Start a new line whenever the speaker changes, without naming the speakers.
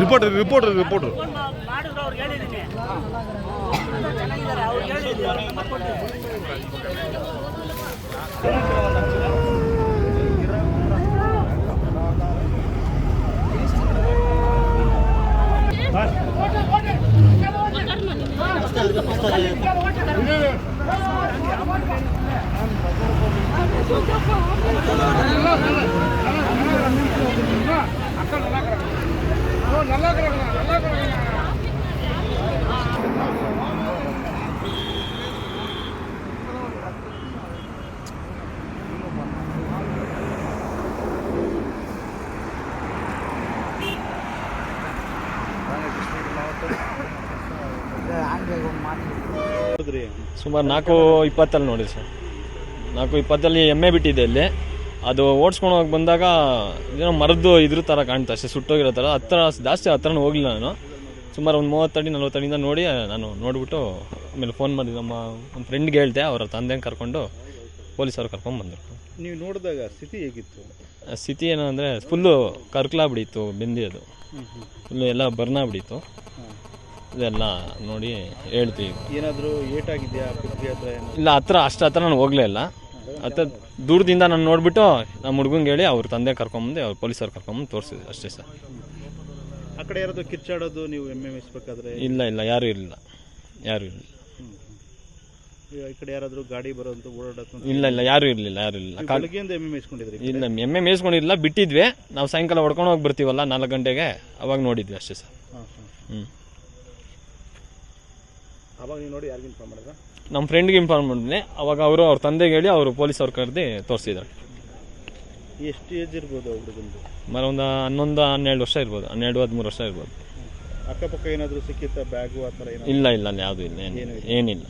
Reporter reporter reporter
ಸುಮಾರು ನಾಲ್ಕು ಇಪ್ಪತ್ತಲ್ಲಿ ನೋಡಿ ಸರ್. ನಾಲ್ಕು ಇಪ್ಪತ್ತಲ್ಲಿ ಎಮ್ಮೆ ಬಿಟ್ಟಿದೆ ಇಲ್ಲಿ. ಅದು ಓಡಿಸ್ಕೊಂಡು ಹೋಗಿ ಬಂದಾಗ ಏನೋ ಮರದ್ದು ಇದ್ರ ಥರ ಕಾಣ್ತಾ ಅಷ್ಟೇ ಸುಟ್ಟೋಗಿರೋ ಥರ ಹತ್ರ ಜಾಸ್ತಿ ಹತ್ರನೂ ಹೋಗಿಲ್ಲ ನಾನು. ಸುಮಾರು ಒಂದು ಮೂವತ್ತಡಿ ನಲ್ವತ್ತಡಿಯಿಂದ ನೋಡಿ ನಾನು ನೋಡಿಬಿಟ್ಟು ಆಮೇಲೆ ಫೋನ್ ಮಾಡಿ ನಮ್ಮ ಒಂದು ಫ್ರೆಂಡ್ಗೆ ಹೇಳ್ದೆ ಅವರ ತಂದೆನ ಕರ್ಕೊಂಡು ಪೊಲೀಸವ್ರು ಕರ್ಕೊಂಡು ಬಂದರು.
ನೀವು ನೋಡಿದಾಗ ಸ್ಥಿತಿ ಹೇಗಿತ್ತು?
ಸ್ಥಿತಿ ಏನು ಅಂದರೆ ಫುಲ್ಲು ಕರ್ಕಲಾಗ್ಬಿಡಿತ್ತು ಬಿಡಿತ್ತು ಬೆಂದಿ ಅದು ಫುಲ್ಲು ಎಲ್ಲ ಬರ್ನ ಬಿಡಿತ್ತು ಇದೆಲ್ಲ ನೋಡಿ ಹೇಳ್ತೀವಿ.
ಏನಾದರೂ ಏಟಾಗಿದೆಯಾ ಪೃಥ್ವಿ ಹತ್ರ ಏನು
ಇಲ್ಲ ಹತ್ರ ಅಷ್ಟು ಹತ್ರ ನಾನು ಹೋಗಲೇ ಇಲ್ಲ. ಹತ್ರ ದೂರದಿಂದ ನಾನು ನೋಡ್ಬಿಟ್ಟು ನಮ್ಮ ಹುಡುಗಂಗೆ ಹೇಳಿ ಅವ್ರ ತಂದೆ ಕರ್ಕೊಂಬಂದು ಅವ್ರ ಪೊಲೀಸರು ಕರ್ಕೊಂಬಂದು ತೋರಿಸಿದ್ರು ಅಷ್ಟೇ ಸರ್.
ಆ ಕಡೆ ಯಾರಾದ್ರು ಕಿರ್ಚಾಡೋದು ನೀವು ಎಮ್ಮೆ ಮೇಯಿಸ್ಬೇಕಾದ್ರೆ
ಇಲ್ಲ ಇಲ್ಲ ಯಾರೂ ಇರಲಿಲ್ಲ ಯಾರು ಇರಲಿಲ್ಲ
ಈ ಕಡೆ ಯಾರಾದರೂ ಗಾಡಿ ಬರೋದು ಓಡಾಡೋದು
ಇಲ್ಲ ಇಲ್ಲ ಯಾರು ಇರಲಿಲ್ಲ ಯಾರು ಇರಲಿಲ್ಲ. ಕಾಲ್
ಬೆಳಗ್ಗೆಯಿಂದ ಎಮ್ಮೆ ಮೇಯಿಸ್ಕೊಂಡಿದ್ರಿ
ಇಲ್ಲ ಎಮ್ಮೆ ಮೇಯಿಸ್ಕೊಂಡಿರಲಿಲ್ಲ ಬಿಟ್ಟಿದ್ವಿ. ನಾವು ಸಾಯಂಕಾಲ ಹೊಡ್ಕೊಂಡು ಹೋಗಿ ಬರ್ತೀವಲ್ಲ ನಾಲ್ಕು ಗಂಟೆಗೆ ಅವಾಗ ನೋಡಿದ್ವಿ ಅಷ್ಟೇ ಸರ್.
ಹಾಂ ಹಾಂ
ಹ್ಞೂ
ಅವಾಗ ನೀವು ನೋಡಿ ಯಾರಿಗೆ ಇನ್ಫಾರ್ಮ್ ಮಾಡಿದ್ರ?
ನಮ್ಮ ಫ್ರೆಂಡ್ಗೆ ಇನ್ಫಾರ್ಮ್ ಮಾಡಿದ್ನೆ. ಅವಾಗ ಅವರು ಅವ್ರ ತಂದೆಗೆ ಹೇಳಿ ಅವರು ಪೊಲೀಸ್ ಅವ್ರು ಕರೆದು ತೋರಿಸಿದ್ರು.
ಎಷ್ಟು ಏಜ್ ಇರ್ಬೋದು ಹುಡುಗಂದು?
ಮರ ಒಂದು ಹನ್ನೊಂದು ಹನ್ನೆರಡು ವರ್ಷ ಇರ್ಬೋದು. ಹನ್ನೆರಡು ಹದಿಮೂರು ವರ್ಷ ಇರ್ಬೋದು.
ಅಕ್ಕಪಕ್ಕ ಏನಾದರೂ ಸಿಕ್ಕಿತ್ತ ಬ್ಯಾಗು ಆ ಥರ ಇಲ್ಲ
ಇಲ್ಲ ಇಲ್ಲ ಯಾವುದೂ ಇಲ್ಲ. ಏನಿಲ್ಲ.